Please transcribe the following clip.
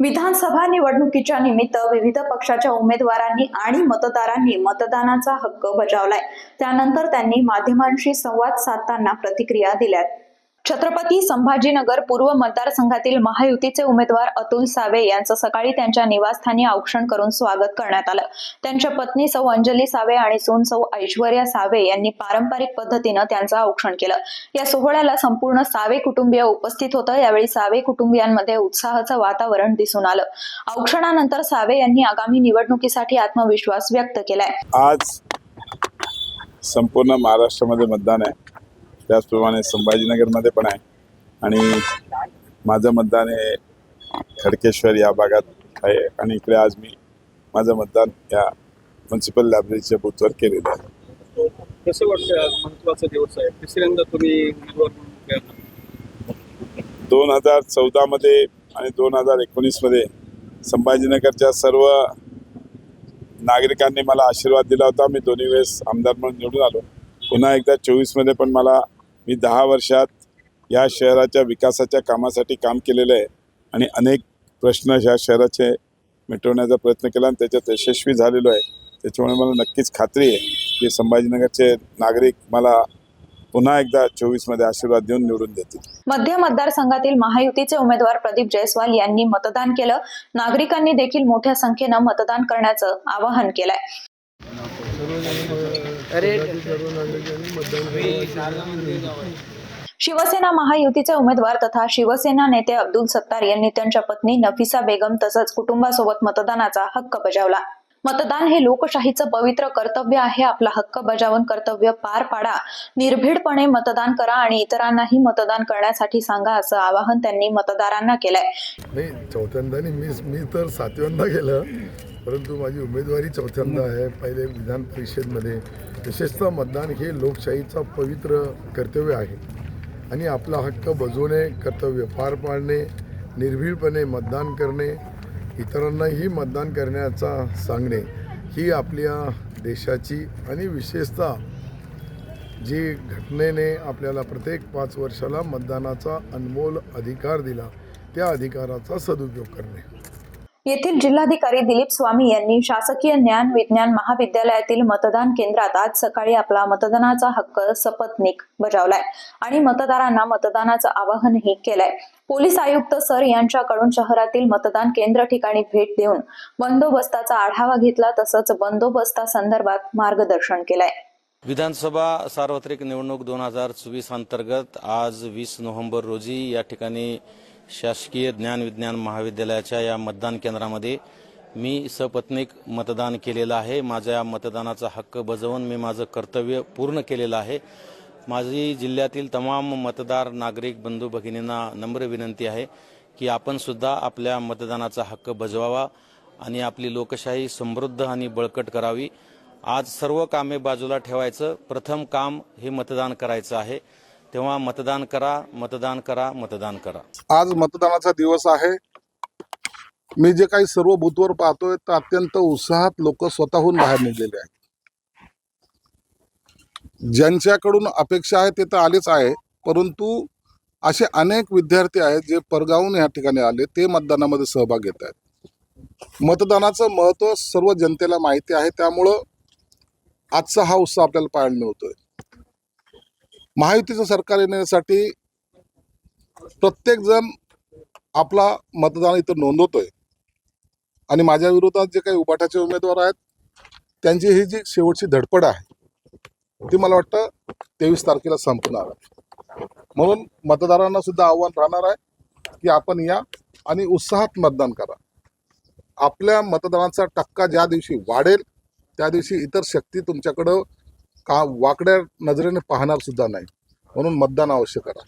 विधानसभा निवडणुकीच्या निमित्त विविध पक्षाच्या उमेदवारांनी आणि मतदारांनी मतदानाचा हक्क बजावलाय. त्यानंतर त्यांनी माध्यमांशी संवाद साधताना प्रतिक्रिया दिल्यात. छत्रपती संभाजीनगर पूर्व मतदारसंघातील महायुतीचे उमेदवार अतुल सावे यांचं सकाळी त्यांच्या निवासस्थानी औक्षण करून स्वागत करण्यात आलं. त्यांच्या पत्नी सौ अंजली सावे आणि सून सौ ऐश्वर्या सावे यांनी पारंपरिक पद्धतीनं त्यांचं औक्षण केलं. या सोहळ्याला संपूर्ण सावे कुटुंबीय उपस्थित होतं. यावेळी सावे कुटुंबियांमध्ये उत्साहाचं वातावरण दिसून आलं. औक्षणानंतर सावे यांनी आगामी निवडणुकीसाठी आत्मविश्वास व्यक्त केलाय. आज संपूर्ण महाराष्ट्रामध्ये मतदान आहे. त्याचप्रमाणे संभाजीनगरमध्ये पण आहे. आणि माझं मतदान हे खडकेश्वर या भागात आहे. आणि इकडे आज मी माझं मतदान या म्युन्सिपल लायब्ररीच्या बूथवर केलेलं आहे. कसं वाटतं आज महत्त्वाचा दिवस आहे? तिसऱ्यांदा तुम्ही उमेदवार म्हणून उभे आहात. दोन हजार चौदामध्ये आणि दोन हजार एकोणीसमध्ये संभाजीनगरच्या सर्व नागरिकांनी मला आशीर्वाद दिला होता. मी दोन्ही वेळेस आमदार म्हणून निवडून आलो. पुन्हा एकदा चोवीसमध्ये पण मला मी दहा वर्षात या शहराच्या विकासाच्या कामासाठी काम केलेलं आहे आणि अनेक प्रश्न ह्या शहराचे मिटवण्याचा प्रयत्न केला आणि त्याच्यात यशस्वी झालेलो आहे. त्याच्यामुळे मला नक्कीच खात्री आहे की संभाजीनगरचे नागरिक मला पुन्हा एकदा चोवीसमध्ये आशीर्वाद देऊन निवडून देतील. मध्य मतदारसंघातील महायुतीचे उमेदवार प्रदीप जयस्वाल यांनी मतदान केलं. नागरिकांनी देखील मोठ्या संख्येनं मतदान करण्याचं आवाहन केलंय. शिवसेना महायुतीचे उमेदवार तथा शिवसेना नेते अब्दुल सत्तार यांनी त्यांच्या पत्नी नफिसा बेगम तसंच कुटुंबासोबत मतदानाचा हक्क बजावला. मतदान हे लोकशाहीचं पवित्र कर्तव्य आहे. आपला हक्क बजावून कर्तव्य पार पाडा. निर्भीडपणे मतदान करा आणि इतरांनाही मतदान करण्यासाठी सांगा असं आवाहन त्यांनी मतदारांना केलंय. चौथ्यांदा नाही मी मी तर सातव्यांदा गेलं परंतु माझी उमेदवारी चौथ्यांदा आहे. पहिले विधान परिषदमध्ये. विशेषतः मतदान हे लोकशाहीचा पवित्र कर्तव्य आहे. आणि आपला हक्क बजवणे कर्तव्य पार पाडणे निर्भीडपणे मतदान करणे इतरांनाही मतदान करण्याचा सांगणे ही आपल्या देशाची आणि विशेषतः जी घटनेने आपल्याला प्रत्येक पाच वर्षाला मतदानाचा अनमोल अधिकार दिला त्या अधिकाराचा सदुपयोग करणे. येथील जिल्हाधिकारी दिलीप स्वामी यांनी शासकीय ज्ञान विज्ञान महाविद्यालयातील मतदान केंद्रात आज सकाळी आपला मतदानाचा हक्क सपत्नीक बजावलाय आणि मतदारांना मतदानाचं आवाहनही केलंय. पोलीस आयुक्त सर यांच्याकडून शहरातील मतदान केंद्र ठिकाणी भेट देऊन बंदोबस्ताचा आढावा घेतला तसंच बंदोबस्तासंदर्भात मार्गदर्शन केलंय. विधानसभा सार्वत्रिक निवडणूक दोन हजार चोवीस अंतर्गत आज वीस नोव्हेंबर रोजी या ठिकाणी शासकीय ज्ञान विज्ञान महाविद्यालयाच्या या मतदान केंद्रामध्ये मी सपत्नीक मतदान केलेलं आहे. माझ्या या मतदानाचा हक्क बजावून मी माझं कर्तव्य पूर्ण केलेलं आहे. माझी जिल्ह्यातील तमाम मतदार नागरिक बंधू भगिनींना नम्र विनंती आहे की आपण सुद्धा आपल्या मतदानाचा हक्क बजवावा आणि आपली लोकशाही समृद्ध आणि बळकट करावी. आज सर्व कामे बाजूला ठेवायचं. प्रथम काम हे मतदान करायचं आहे. तेव्हा मतदान करा मतदान करा मतदान करा. आज मतदानाचा दिवस आहे. मी जे काही सर्व बूथवर पाहतोय तर अत्यंत उत्साहात लोक स्वतःहून बाहेर निघलेले आहेत. ज्यांच्याकडून अपेक्षा आहे ते तर आलेच आहे परंतु असे अनेक विद्यार्थी आहेत जे परगावून या ठिकाणी आले ते मतदानामध्ये सहभाग घेत आहेत. मतदानाचं महत्त्व सर्व जनतेला माहिती आहे त्यामुळं आजचा हा उत्साह आपल्याला पाहायला मिळतोय. महायुतीचं सरकार येण्यासाठी प्रत्येकजण आपला मतदान इथं नोंदवतोय. आणि माझ्या विरोधात जे काही उपाटाचे उमेदवार आहेत त्यांची ही जी शेवटची धडपड आहे ती मला वाटतं तेवीस तारखेला संपणार आहे. म्हणून मतदारांना सुद्धा आव्हान राहणार आहे की आपण या आणि उत्साहात मतदान करा. आपल्या मतदानाचा टक्का ज्या दिवशी वाढेल त्या दिवशी इतर शक्ती तुमच्याकडं का वाकड्या नजरेने पाहणार सुद्धा नाही. म्हणून मतदान अवश्य करा